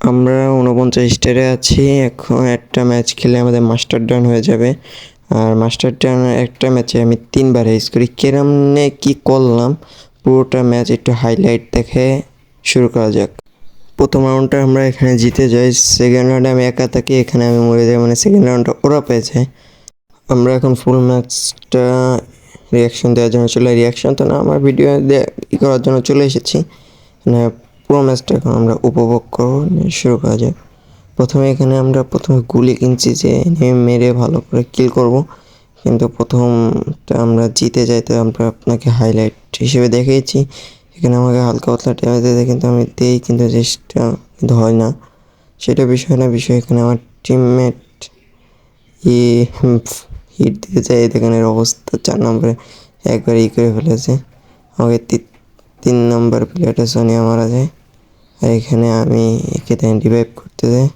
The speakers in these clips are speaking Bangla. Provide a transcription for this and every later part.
আমরা উনপঞ্চাশ স্টারে আছি, এখন একটা ম্যাচ খেলে আমাদের মাস্টার ডাউন হয়ে যাবে। আর মাস্টার ডাউন একটা ম্যাচে আমি তিনবার হেস করি। কেরামনে কি করলাম, পুরোটা ম্যাচ একটু হাইলাইট দেখে শুরু করা যাক। প্রথম রাউন্ডটা আমরা এখানে জিতে যাই। সেকেন্ড রাউন্ডে আমি একা থাকি, এখানে আমি মরে যাই। মানে সেকেন্ড রাউন্ডটা ওরা পেয়ে যায়। আমরা এখন ফুল ম্যাচটা রিয়াকশন দেওয়ার জন্য চলে রিয়াকশন তো না, আমার ভিডিও ই করার জন্য চলে এসেছি। মানে পুরো ম্যাচটা এখন আমরা উপভোগ করব শুরু করা যাক। প্রথমে এখানে আমরা প্রথমে গুলি কিনছি যে মেরে ভালো করে কিল করব। কিন্তু প্রথমটা আমরা জিতে যাইতে আমরা আপনাকে হাইলাইট হিসেবে দেখিয়েছি। এখানে আমাকে হালকা পাতলা ড্যামেজ দিতে কিন্তু আমি দেই, কিন্তু চেষ্টা কিন্তু হয় না। সেটা বিষয় না, বিষয় এখানে আমার টিমমেট ই হিট দিতে চাই এর অবস্থা চার নম্বরে একবার ই করে ফেলেছে। আমাকে তি- তিন নম্বর প্লেয়ারটা সোনিয়া মারা যায়। এখানে আমি একে রিভাইভ করতে যাই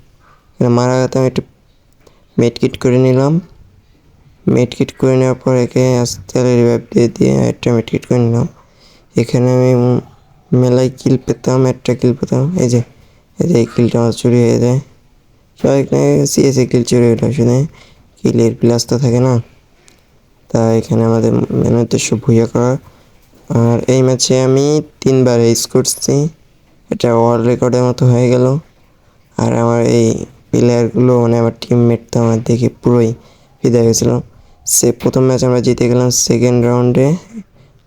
এখানে মারা গেতে আমি একটু মেড কিট করে নিলাম। মেড কিট করে নেওয়ার পর একে আস্তে রিভাইভ দিয়ে দিয়ে একটা মেড কিট করে নিলাম। এখানে আমি মেলায় কিল পেতাম, একটা কিল পেতাম। এই যে এই যে এই কিলটা আমার চুরি হয়ে যায়। সবাই এখানে সিএসএ কিল চুরি হলো, শুনে কিলের প্লাস তো থাকে না। তা এখানে আমাদের মেন উদ্দেশ্য ভুইয়া করা। আর এই ম্যাচে আমি তিনবার রেস করছি। এটা ওয়ার্ল্ড রেকর্ডের মতো হয়ে গেল। আর আমার এই প্লেয়ারগুলো মানে আমার টিমমেট তো আমার দেখে পুরোই ফিদে গেছিল সে প্রথম ম্যাচ আমরা জিতে গেলাম সেকেন্ড রাউন্ডে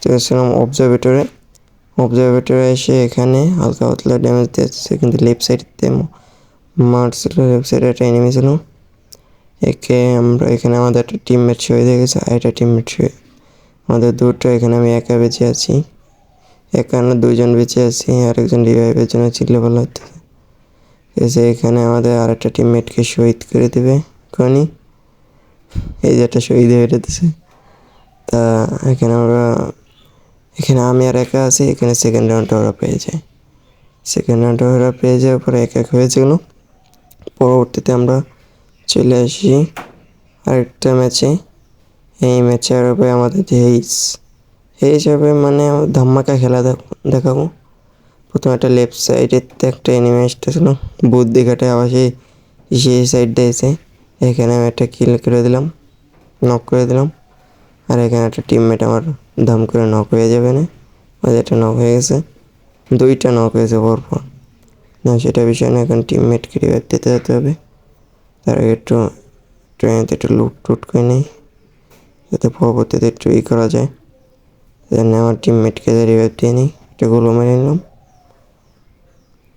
চলেছিলাম অবজারভেটরে অবজারভেটরে এসে এখানে হালকা পাতলা ড্যামেজ দিচ্ছে কিন্তু লেফট সাইডতে মারছিল লেফট সাইডে একটা এনিমি ছিল। একে আমরা এখানে আমাদের একটা টিমমেট শুয়ে দিয়ে গেছে আর একটা টিমমেট শুয়ে। আমাদের দুটো এখানে আমি একা বেঁচে আছি। এখানে দুইজন বেঁচে আছি আর একজন রিভাইভের জন্য চিল্লে বলা এসে এখানে আমাদের আরেকটা টিমমেটকে শহীদ করে দেবে, কনি? এই যে একটা শহীদ হয়ে যেতেছে। তা এখানে আমরা, এখানে আমি আর একা আছি, এখানে সেকেন্ড রাউন্ডটা ওরা পেয়ে যায়। সেকেন্ড রাউন্ডটা ওরা পেয়ে যাওয়ার পরে এক এক হয়েছিল পরবর্তীতে আমরা চলে আসি আরেকটা ম্যাচে এই ম্যাচে আর হবে আমাদের হেইস এই হিসাবে মানে ধাম্মাকা খেলা দেখ- দেখাবো। প্রথমে একটা লেফট সাইডে একটা এনিমেশটা ছিল বুদ্ধি ঘাটে আবার সেই সেই সাইড দিয়েছে এখানে আমি একটা কিল করে দিলাম নক করে দিলাম। আর এখানে একটা টিমমেট আমার দাম করে নক হয়ে যাবে না। ওদের একটা নক হয়ে গেছে। দুইটা নক হয়েছে পরপর। না, সেটা বিষয় না, এখন টিমমেটকে রিভাইভ দিতে যেতে হবে। তার আগে একটু ট্রেনেতে একটু লুট টুট করে নিই, যাতে পরবর্তীতে একটু ই করা যায়। দেন আমার টিমমেটকে রিভাইভ দিয়ে নিই একটা গোলো মেরে নিলাম।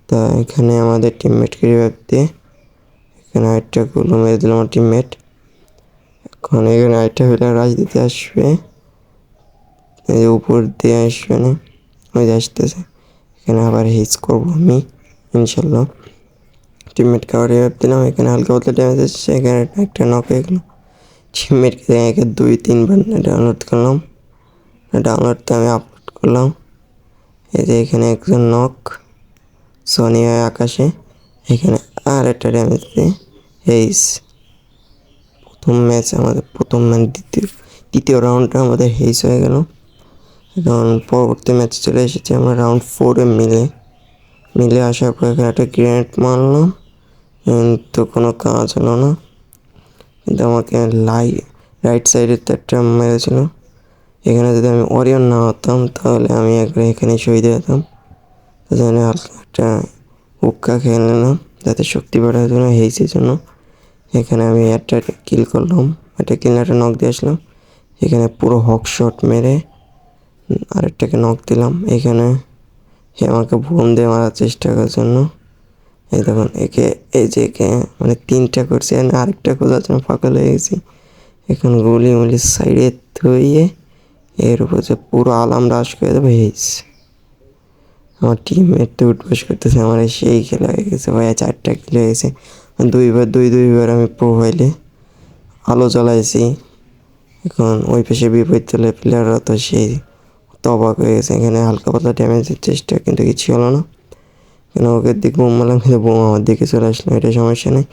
তা এখানে আমাদের টিমমেটকে রিভাইভ দিয়ে, এখানে আরেকটা গোলো মেরে দিলাম আমার টিমমেট এখন এখানে আরেকটা প্লেয়ার রাজ দিতে আসবে। উপর দিয়ে আসবে না, ওই যে আসতেছে। এখানে আবার হিচ করব আমি ইনশাল্লাহ টিমমেটকে আবার রিভাইভ দিলাম, এখানে হালকা পাতলা ড্যামেজ এসেছে, এখানে একটা নক হয়ে গেলো। টিমমেটকে একে দুই, তিনবার ডাউনলোড করলাম। ডাউনলোডটা আমি আপলোড করলাম। এই যে এখানে একজন নক সনি হয় আকাশে। এখানে আর একটা ড্যামেজ হেইস প্রথম ম্যাচ আমাদের, প্রথম ম্যাচ দ্বিতীয় দ্বিতীয় রাউন্ডটা আমাদের হেইস হয়ে গেল। এখন পরবর্তী ম্যাচ চলে এসেছে আমরা রাউন্ড ফোরে মিলে। মিলে আসার পর এখানে একটা গ্রেনেড মারলাম। কিন্তু কোনো কাজ হলো না। কিন্তু আমাকে লাই রাইট সাইডে তো একটা মেরেছিল। এখানে যদি আমি অরিয়ন না হতাম, তাহলে আমি একবার এখানে শহীদ জন্য হালকা একটা উক্কা খেয়ে নিলাম, যাতে শক্তি বাড়ার জন্য হেইসের জন্য এখানে আমি একটা কিল করলাম। একটা কিল একটা নখ দিয়ে আসলাম। এখানে পুরো হক শট মেরে আরেকটাকে নখ দিলাম। এখানে সে আমাকে বোম দিয়ে মারার চেষ্টা করার জন্য। এই দেখুন, একে, এই যে একে মানে তিনটা করছে আর আরেকটা খোঁজার জন্য পাগল হয়ে গেছি। এখন গুলি মুলি সাইডে থইয়ে এর উপর যে পুরো আলাম রাশ করে দেবো হেইস আমার টিমমেট তো উঠবাস করতেছে, আমার সেই খেলা হয়ে গেছে ভাইয়া, চারটা খেলে হয়ে গেছে। দুইবার, দুই, দুইবার আমি প্রোফাইলে আলো জ্বালাইছি। এখন ওই পাশে বিপরীত তলে প্লেয়াররা তো সেই তবাক হয়ে গেছে, এখানে হালকা পাতলা ড্যামেজের চেষ্টা কিন্তু কিছু হলো না। কেন ওকে দিক বোম মারলাম, কিন্তু বোম আমার দিকে চলে আসলো, এটা সমস্যা নেই।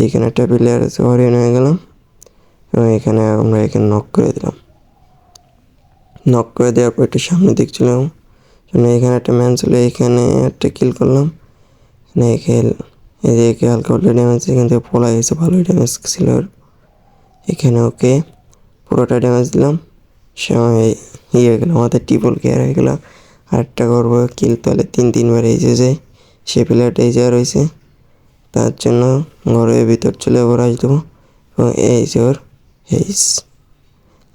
এইখানে একটা প্লেয়ার আছে হরিয়ান হয়ে গেলাম। এবং এখানে আমরা এখানে নক করে দিলাম। নক করে দেওয়ার পর একটু সামনে ছিল জন্য এখানে একটা ম্যান ছিল এখানে একটা কিল করলাম। এখানে খেল, এদিকে হালকা উল্টো ড্যামেজ এখান থেকে পলা গেছে ভালোই ড্যামেজ ছিল। এখানে ওকে পুরোটা ড্যামেজ দিলাম। সময় ইয়ে হয়ে গেলো, আমাদের টিপল কেয়ার হয়ে গেলো। আরেকটা করব কিল তাহলে তিন, তিনবার এই যে যে, সে প্লেয়ারটা এই যে রয়েছে। তার জন্য ঘরের ভিতর চলে ওর আসব এবং এই যে ওর এইস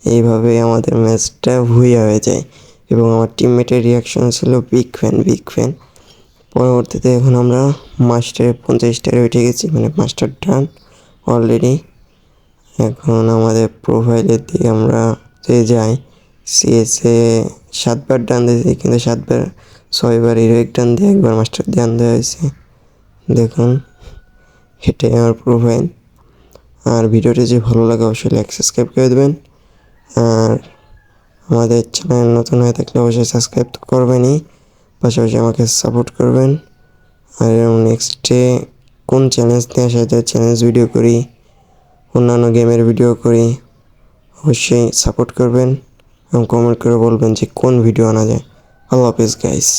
এইভাবে আমাদের ম্যাচটা ভুইয়া হয়ে যায় এবং আমার টিমমেটের রিয়াকশন ছিল বিগ ফ্যান বিগ ফ্যান পরবর্তীতে এখন আমরা মাস্টারে পঞ্চাশ স্টারে উঠে গেছি মানে মাস্টার ডান অলরেডি এখন আমাদের প্রোফাইলের দিকে আমরা যে যাই সিএসএ সাতবার ডান দিয়েছি, কিন্তু সাতবার, ছয়বার হিরোইক ডান দিয়ে, একবার মাস্টার ডান দেওয়া হয়েছে। দেখুন, এটাই আমার প্রোফাইল আর ভিডিওটি যে ভালো লাগে, অবশ্যই লাইক সাবস্ক্রাইব করে দেবেন। আর আমাদের চ্যানেল নতুন হয়ে থাকলে অবশ্যই সাবস্ক্রাইব তো করবেনই। পাশাপাশি আমাকে সাপোর্ট করবেন। আর নেক্সটে কোন চ্যালেঞ্জ নিয়ে সাথে চ্যালেঞ্জ ভিডিও করি, অন্যান্য গেমের ভিডিও করি, অবশ্যই সাপোর্ট করবেন। এবং কমেন্ট করে বলবেন যে কোন ভিডিও আনা যায়। আল্লাহ হাফিজ গাইস